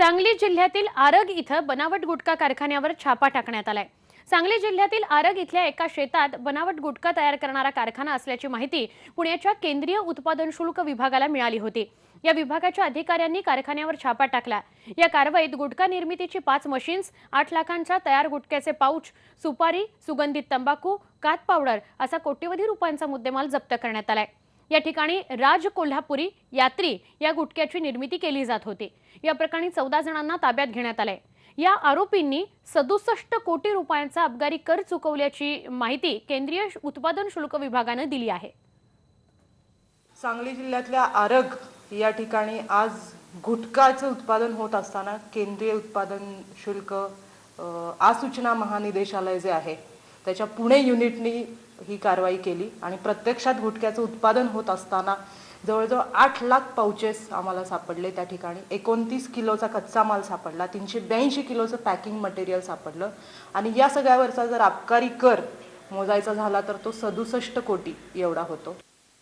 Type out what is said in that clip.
सांगली जिल्ह्यातील आरग इथं बनावट गुटखा कारखान्यावर छापा टाकण्यात आलाय. सांगली जिल्ह्यातील आरग इथल्या एका शेतात बनावट गुटखा तयार करणारा कारखाना असल्याची माहिती पुण्याच्या केंद्रीय उत्पादन शुल्क विभागाला मिळाली होती. या विभागाच्या अधिकाऱ्यांनी कारखान्यावर छापा टाकला. या कारवाईत गुटखा निर्मितीची पाच मशीन्स आठ लाखांच्या तयार गुटख्याचे पाऊच सुपारी सुगंधित तंबाखू कात पावडर असा कोट्यवधी रुपयांचा मुद्देमाल जप्त करण्यात आलाय. या ठिकाणी राज कोल्हापुरी यात्री या गुटख्याची निर्मिती केली जात होती. या प्रकरणी चौदा जणांना ताब्यात घेण्यात आलंय. या आरोपींनी सदुसष्ट कोटी रुपयांचा अबगारी कर चुकवल्याची माहिती केंद्रीय उत्पादन शुल्क विभागानं दिली आहे. सांगली जिल्ह्यातल्या आरग या ठिकाणी आज गुटखाचं उत्पादन होत असताना केंद्रीय उत्पादन शुल्क आसूचना महानिदेशालय जे आहे त्याच्या पुणे युनिटनी ही कारवाई केली आणि प्रत्यक्षात गुटख्याचं उत्पादन होत असताना जवळजवळ आठ लाख पाउचेस आम्हाला सापडले त्या ठिकाणी. एकोणतीस किलोचा कच्चा माल सापडला तीनशे ब्याऐंशी किलोचं पॅकिंग मटेरियल सापडलं आणि या सगळ्यावरचा जर आबकारी कर मोजायचा झाला तर तो सदुसष्ट कोटी एवढा होतो.